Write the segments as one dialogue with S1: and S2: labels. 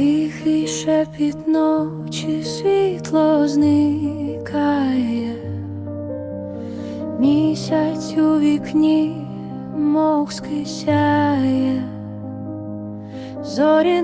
S1: Тихий шепіт ночі світло зникає, місяць у вікні мовськи сяє, зорі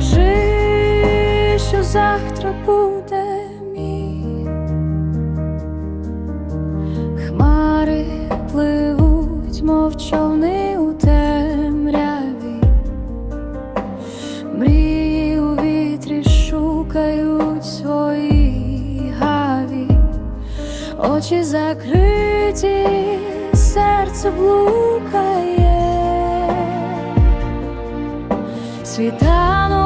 S1: покажи, що завтра буде мій. Хмари пливуть, мов човни у темряві, мрії у вітрі шукають свої гаві, очі закриті, серце блукає, світа